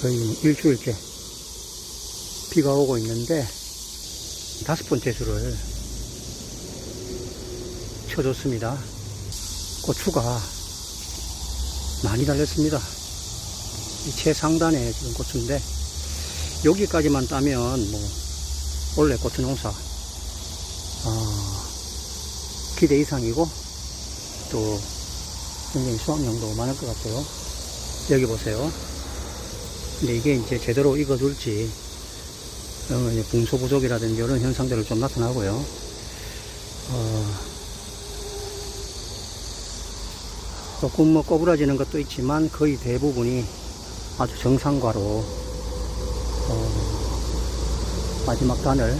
거의 뭐 일주일째 비가 오고 있는데 다섯 번째 수를 쳐줬습니다. 고추가 많이 달렸습니다. 이 최상단에 지금 고추인데 여기까지만 따면 뭐 원래 고추 농사 아, 기대 이상이고 또 굉장히 수확량도 많을 것 같아요. 여기 보세요. 근데 이게 이제 제대로 익어줄지 그러면 이제 붕소 부족이라든지 이런 현상들을 좀 나타나고요. 어, 조금 뭐 꼬부라지는 것도 있지만 거의 대부분이 아주 정상과로 어, 마지막 단을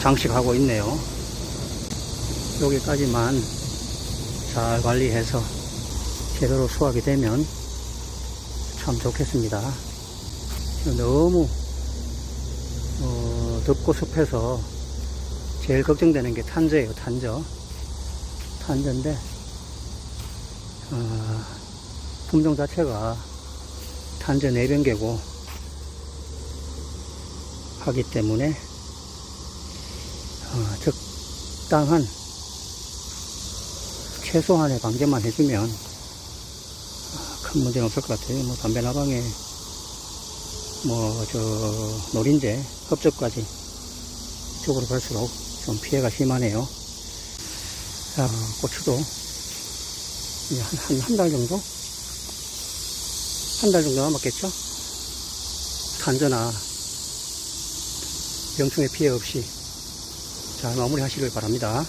장식하고 있네요. 여기까지만 잘 관리해서 제대로 수확이 되면 참 좋겠습니다. 너무 어, 덥고 습해서 제일 걱정되는 게 탄저예요, 탄저. 탄저인데 어, 품종 자체가 탄저 내변계고 하기 때문에 어, 적당한 최소한의 방제만 해주면 아, 큰 문제는 없을 것 같아요. 뭐 담배 나방에 뭐 저 노린재 흡접까지 쪽으로 갈수록 좀 피해가 심하네요. 자, 고추도 한, 한, 정도? 한 달 정도 남았겠죠? 탄저나 병충해 피해 없이 잘 마무리 하시길 바랍니다.